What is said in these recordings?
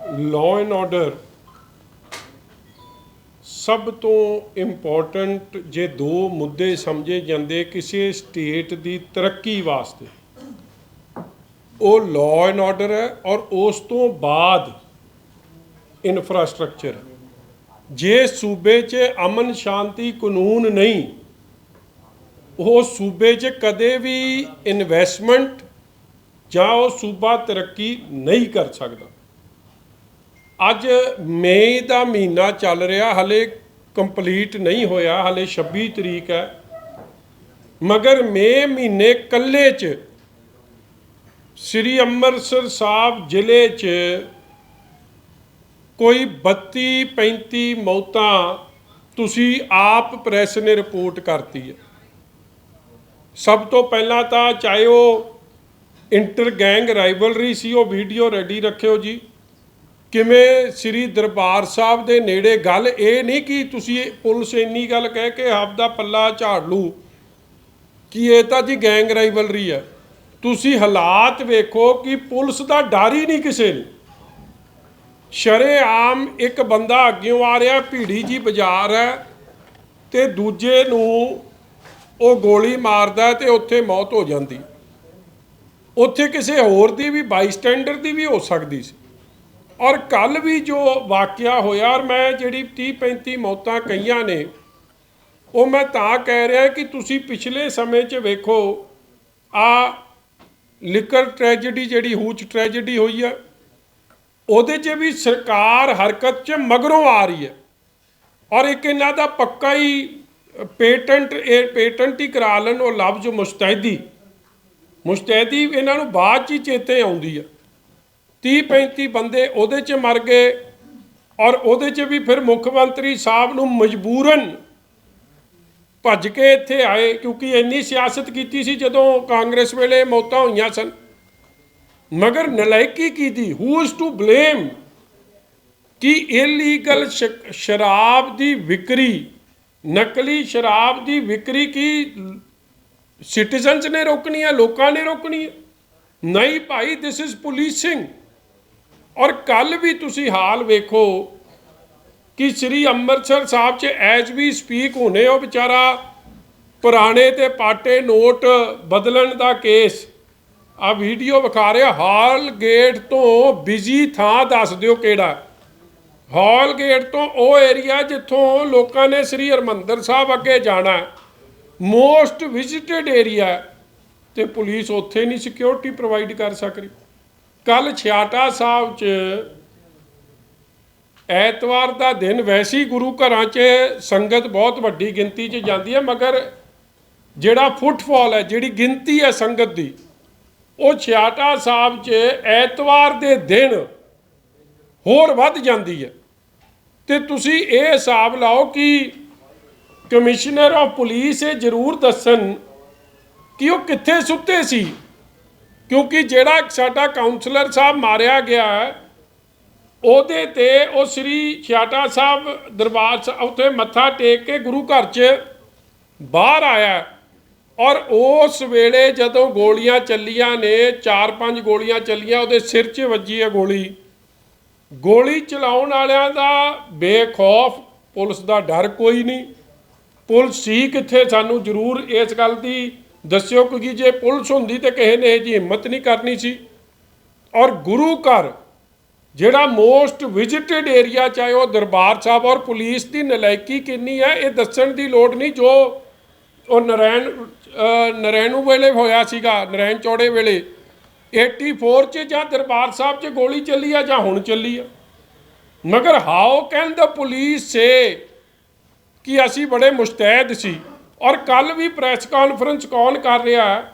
Law and order ਸਭ ਤੋਂ important ਜੇ ਦੋ ਮੁੱਦੇ ਸਮਝੇ ਜਾਂਦੇ ਕਿਸੇ ਸਟੇਟ ਦੀ ਤਰੱਕੀ ਵਾਸਤੇ। ਉਹ ਲਾਅ ਐਂਡ ਆਰਡਰ ਹੈ ਔਰ ਉਸ ਤੋਂ ਬਾਅਦ ਇਨਫਰਾਸਟ੍ਰਕਚਰ ਜੇ ਸੂਬੇ 'ਚ ਅਮਨ ਸ਼ਾਂਤੀ ਕਾਨੂੰਨ ਨਹੀਂ, ਉਹ ਸੂਬੇ 'ਚ ਕਦੇ ਵੀ ਇਨਵੈਸਟਮੈਂਟ ਜਾਂ ਉਹ ਸੂਬਾ ਤਰੱਕੀ ਨਹੀਂ ਕਰ ਸਕਦਾ। ਅੱਜ ਮਈ ਦਾ ਮਹੀਨਾ ਚੱਲ ਰਿਹਾ, ਹਲੇ ਕੰਪਲੀਟ ਨਹੀਂ ਹੋਇਆ, ਹਲੇ 26 ਤਰੀਕ ਹੈ। ਮਗਰ ਮਈ ਮਹੀਨੇ ਕੱਲੇ 'ਚ ਸ੍ਰੀ ਅੰਮ੍ਰਿਤਸਰ ਸਾਹਿਬ ਜ਼ਿਲ੍ਹੇ 'ਚ ਕੋਈ 32 35 ਮੌਤਾਂ ਤੁਸੀਂ ਆਪ ਪ੍ਰੈਸ ਨੇ ਰਿਪੋਰਟ ਕਰਤੀ ਹੈ। ਸਭ ਤੋਂ ਪਹਿਲਾਂ ਤਾਂ ਚਾਹੇ ਉਹ ਇੰਟਰ ਗੈਂਗ ਰਾਈਵਲਰੀ ਸੀ, ਉਹ ਵੀਡੀਓ ਰੈਡੀ ਰੱਖਿਓ ਜੀ। ਕਿਵੇਂ ਸ੍ਰੀ ਦਰਬਾਰ ਸਾਹਿਬ ਦੇ ਨੇੜੇ ਗੱਲ? ਇਹ ਨਹੀਂ ਕਿ ਤੁਸੀਂ ਪੁਲਿਸ ਇੰਨੀ ਗੱਲ ਕਹਿ ਕੇ ਆਪਦਾ ਪੱਲਾ ਝਾੜ ਲੂ ਕਿ ਇਹ ਤਾਂ ਜੀ ਗੈਂਗ ਰਾਈਵਲਰੀ ਹੈ ਤੁਸੀਂ ਹਾਲਾਤ ਵੇਖੋ ਕਿ ਪੁਲਿਸ ਦਾ ਡਰ ਹੀ ਨਹੀਂ ਕਿਸੇ ਨੂੰ। ਸ਼ਰੇਆਮ ਇੱਕ ਬੰਦਾ ਅੱਗਿਓਂ ਆ ਰਿਹਾ, ਭੀੜੀ ਜੀ ਬਾਜ਼ਾਰ ਹੈ ਤੇ ਦੂਜੇ ਨੂੰ ਉਹ ਗੋਲੀ ਮਾਰਦਾ ਤੇ ਉੱਥੇ ਮੌਤ ਹੋ ਜਾਂਦੀ। ਉੱਥੇ ਕਿਸੇ ਹੋਰ ਦੀ ਵੀ, ਬਾਈਸਟੈਂਡਰ ਦੀ ਵੀ ਹੋ ਸਕਦੀ ਸੀ। ਔਰ ਕੱਲ ਵੀ ਜੋ ਵਾਕਿਆ ਹੋਇਆ ਔਰ ਮੈਂ ਜਿਹੜੀ 30 35 ਮੌਤਾਂ ਕਈਆਂ ਨੇ, ਉਹ ਮੈਂ ਤਾਂ ਕਹਿ ਰਿਹਾ ਕਿ ਤੁਸੀਂ ਪਿਛਲੇ ਸਮੇਂ 'ਚ ਵੇਖੋ, ਆ ਲਿਕਰ ਟ੍ਰੈਜੇਡੀ ਜਿਹੜੀ ਹੂਚ ਟ੍ਰੈਜੇਡੀ ਹੋਈ ਆ, ਉਹਦੇ 'ਚ ਵੀ ਸਰਕਾਰ ਹਰਕਤ 'ਚ ਮਗਰੋਂ ਆ ਰਹੀ ਹੈ। ਔਰ ਇੱਕ ਇਹਨਾਂ ਦਾ ਪੱਕਾ ਹੀ ਪੇਟੈਂਟ, ਇਹ ਪੇਟੈਂਟ ਹੀ ਕਰਾ ਲੈਣ ਉਹ ਲਫ਼ਜ਼ ਮੁਸਤੈਦੀ। ਮੁਸਤੈਦੀ ਇਹਨਾਂ ਨੂੰ ਬਾਅਦ 'ਚ ਹੀ ਚੇਤੇ ਆਉਂਦੀ ਹੈ 30 35 ਬੰਦੇ ਉਹਦੇ 'ਚ ਮਰ ਗਏ ਔਰ ਉਹਦੇ 'ਚ ਵੀ ਫਿਰ ਮੁੱਖ ਮੰਤਰੀ ਸਾਹਿਬ ਨੂੰ ਮਜਬੂਰਨ ਭੱਜ ਕੇ ਇੱਥੇ ਆਏ ਕਿਉਂਕਿ ਇੰਨੀ ਸਿਆਸਤ ਕੀਤੀ ਸੀ ਜਦੋਂ ਕਾਂਗਰਸ ਵੇਲੇ ਮੌਤਾਂ ਹੋਈਆਂ ਸਨ। ਮਗਰ ਨਲਾਇਕੀ ਕੀਤੀ ਹੂ ਇਜ਼ ਟੂ ਬਲੇਮ ਕਿ ਇਲੀਗਲ ਸ਼ਰਾਬ ਦੀ ਵਿਕਰੀ, ਨਕਲੀ ਸ਼ਰਾਬ ਦੀ ਵਿਕਰੀ ਕੀ ਸਿਟੀਜ਼ਨਸ ਨੇ ਰੋਕਣੀ ਹੈ, ਲੋਕਾਂ ਨੇ ਰੋਕਣੀ ਹੈ? ਨਹੀਂ ਭਾਈ ਦਿਸ ਇਜ਼ ਪੁਲਿਸਿੰਗ ਔਰ ਕੱਲ ਵੀ ਤੁਸੀਂ ਹਾਲ ਵੇਖੋ ਕਿ ਸ੍ਰੀ ਅੰਮ੍ਰਿਤਸਰ ਸਾਹਿਬ 'ਚ ਐਜ ਵੀ ਸਪੀਕ ਹੋਣੇ ਉਹ ਵਿਚਾਰਾ ਪੁਰਾਣੇ ਤੇ ਪਾਟੇ ਨੋਟ ਬਦਲਣ ਦਾ ਕੇਸ। ਆ ਵੀਡੀਓ ਵਿਖਾ ਰਿਹਾ, ਹਾਲ ਗੇਟ ਤੋਂ ਬਿਜ਼ੀ ਥਾਂ ਦੱਸ ਦਿਓ ਕਿਹੜਾ। ਹਾਲ ਗੇਟ ਤੋਂ ਉਹ ਏਰੀਆ ਜਿੱਥੋਂ ਲੋਕਾਂ ਨੇ ਸ੍ਰੀ ਹਰਮੰਦਰ ਸਾਹਿਬ ਅੱਗੇ ਜਾਣਾ। ਮੋਸਟ ਵਿਜ਼ਿਟਡ ਏਰੀਆ ਤੇ ਪੁਲਿਸ ਉੱਥੇ ਨਹੀਂ ਸਿਕਿਉਰਿਟੀ ਪ੍ਰੋਵਾਈਡ ਕਰ ਸਕ ਕੱਲ ਛਿਆਟਾ ਸਾਹਿਬ 'ਚ ਐਤਵਾਰ ਦਾ ਦਿਨ ਵੈਸੀ ਗੁਰੂ ਘਰਾਂ 'ਚ ਸੰਗਤ ਬਹੁਤ ਵੱਡੀ ਗਿਣਤੀ 'ਚ ਜਾਂਦੀ ਹੈ, ਮਗਰ ਜਿਹੜਾ ਫੁੱਟਫਾਲ ਹੈ, ਜਿਹੜੀ ਗਿਣਤੀ ਹੈ ਸੰਗਤ ਦੀ, ਉਹ ਛਿਆਟਾ ਸਾਹਿਬ 'ਚ ਐਤਵਾਰ ਦੇ ਦਿਨ ਹੋਰ ਵੱਧ ਜਾਂਦੀ ਹੈ। ਤੇ ਤੁਸੀਂ ਇਹ ਹਿਸਾਬ ਲਾਓ ਕਿ ਕਮਿਸ਼ਨਰ ਆਫ ਪੁਲਿਸ ਇਹ ਜ਼ਰੂਰ ਦੱਸਣ ਕਿ ਉਹ ਕਿੱਥੇ ਸੁੱਤੇ ਸੀ। ਕਿਉਂਕਿ ਜਿਹੜਾ ਸਾਡਾ ਕਾਉਂਸਲਰ ਸਾਹਿਬ ਮਾਰਿਆ ਗਿਆ ਹੈ, ਉਹਦੇ ਤੇ ਉਹ ਸ੍ਰੀ ਛਿਆਟਾ ਸਾਹਿਬ ਦਰਬਾਰ ਸਾਹਿਬ ਉੱਥੇ ਮੱਥਾ ਟੇਕ ਕੇ ਗੁਰੂ ਘਰ 'ਚ ਬਾਹਰ ਆਇਆ ਔਰ ਉਸ ਵੇਲੇ ਜਦੋਂ ਗੋਲੀਆਂ ਚੱਲੀਆਂ ਨੇ ਚਾਰ ਪੰਜ ਗੋਲੀਆਂ ਚੱਲੀਆਂ ਉਹਦੇ ਸਿਰ 'ਚ ਵੱਜੀ ਹੈ ਗੋਲੀ। ਗੋਲੀ ਚਲਾਉਣ ਵਾਲਿਆਂ ਦਾ ਬੇਖੌਫ ਪੁਲਿਸ ਦਾ ਡਰ ਕੋਈ ਨਹੀਂ। ਪੁਲਿਸ ਸੀ ਕਿੱਥੇ? ਸਾਨੂੰ ਜ਼ਰੂਰ ਇਸ ਗੱਲ ਦੀ ਦੱਸਿਓ ਕਿਉਂਕਿ ਜੇ ਪੁਲਿਸ ਹੁੰਦੀ ਤੇ ਕਿਸੇ ਨੇ ਇਹ ਜੀ ਹਿੰਮਤ ਨਹੀਂ ਕਰਨੀ ਸੀ। ਔਰ ਗੁਰੂ ਘਰ, ਜਿਹੜਾ ਮੋਸਟ ਵਿਜ਼ਿਟਡ ਏਰੀਆ ਚਾਹੇ ਉਹ ਦਰਬਾਰ ਸਾਹਿਬ ਔਰ ਪੁਲਿਸ ਦੀ ਨਲਾਇਕੀ ਕਿੰਨੀ ਹੈ, ਇਹ ਦੱਸਣ ਦੀ ਲੋੜ ਨਹੀਂ। ਜੋ ਉਹ ਨਰੈਣ, ਅਹ ਨਰੈਣੂ ਵੇਲੇ ਹੋਇਆ ਸੀਗਾ, ਨਰੈਣ ਚੌੜੇ ਵੇਲੇ 84 ਚ ਜਾਂ ਦਰਬਾਰ ਸਾਹਿਬ 'ਚ ਗੋਲੀ ਚੱਲੀ ਆ ਜਾਂ ਹੁਣ ਚੱਲੀ ਆ। ਮਗਰ ਹਾਓ ਕੈਨ ਦ ਪੁਲਿਸ ਸੇ ਕਿ ਅਸੀਂ ਬੜੇ ਮੁਸਤੈਦ ਸੀ? ਔਰ ਕੱਲ ਵੀ ਪ੍ਰੈਸ ਕਾਨਫਰੰਸ ਕੌਣ ਕਰ ਰਿਹਾ ਹੈ?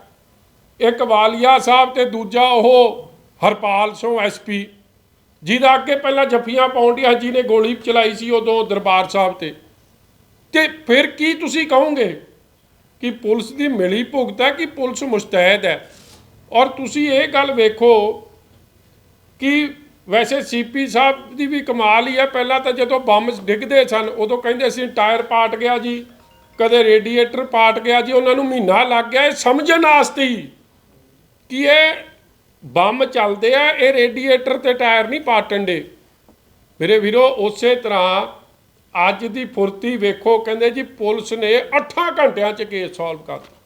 ਇੱਕ ਵਾਲੀਆ ਸਾਹਿਬ ਤੇ ਦੂਜਾ ਉਹ ਹਰਪਾਲ ਸਿੰਘ ਐਸਪੀ ਜਿਹਦਾ ਅੱਗੇ ਪਹਿਲਾਂ ਜੱਫੀਆਂ ਪਾਉਂਦੀਆਂ ਜਿਹਨੇ ਗੋਲੀ ਚਲਾਈ ਸੀ ਉਦੋਂ ਦਰਬਾਰ ਸਾਹਿਬ ਤੇ। ਤੇ ਫਿਰ ਕੀ ਤੁਸੀਂ ਕਹੋਗੇ ਕਿ ਪੁਲਿਸ ਦੀ ਮਿਲੀ ਭੁਗਤ ਹੈ ਕਿ ਪੁਲਿਸ ਮੁਸਤੈਦ ਹੈ? ਔਰ ਤੁਸੀਂ ਇਹ ਗੱਲ ਵੇਖੋ ਕਿ ਵੈਸੇ ਸੀਪੀ ਸਾਹਿਬ ਦੀ ਵੀ ਕਮਾਲ ਹੀ ਹੈ। ਪਹਿਲਾਂ ਤਾਂ ਜਦੋਂ ਬੰਬ ਡਿੱਗਦੇ ਸਨ, ਉਦੋਂ ਕਹਿੰਦੇ ਸੀ, ਟਾਇਰ ਪਾਟ ਗਿਆ ਜੀ। ਕਦੇ ਰੇਡੀਏਟਰ ਪਾਟ ਗਿਆ ਜੀ, ਉਹਨਾਂ ਨੂੰ ਮਹੀਨਾ ਲੱਗ ਗਿਆ, ਇਹ ਸਮਝਣ ਵਾਸਤੇ ਕਿ ਇਹ ਬੰਮ ਚੱਲਦੇ ਆ, ਇਹ ਰੇਡੀਏਟਰ ਤੇ ਟਾਇਰ ਨਹੀਂ ਪਾਟਣ ਦੇ। ਮੇਰੇ ਵੀਰੋ, ਉਸੇ ਤਰ੍ਹਾਂ ਅੱਜ ਦੀ ਫੁਰਤੀ ਵੇਖੋ, ਕਹਿੰਦੇ ਜੀ ਪੁਲਿਸ ਨੇ 8 ਘੰਟਿਆਂ 'ਚ ਕੇਸ ਸੋਲਵ ਕਰਤਾ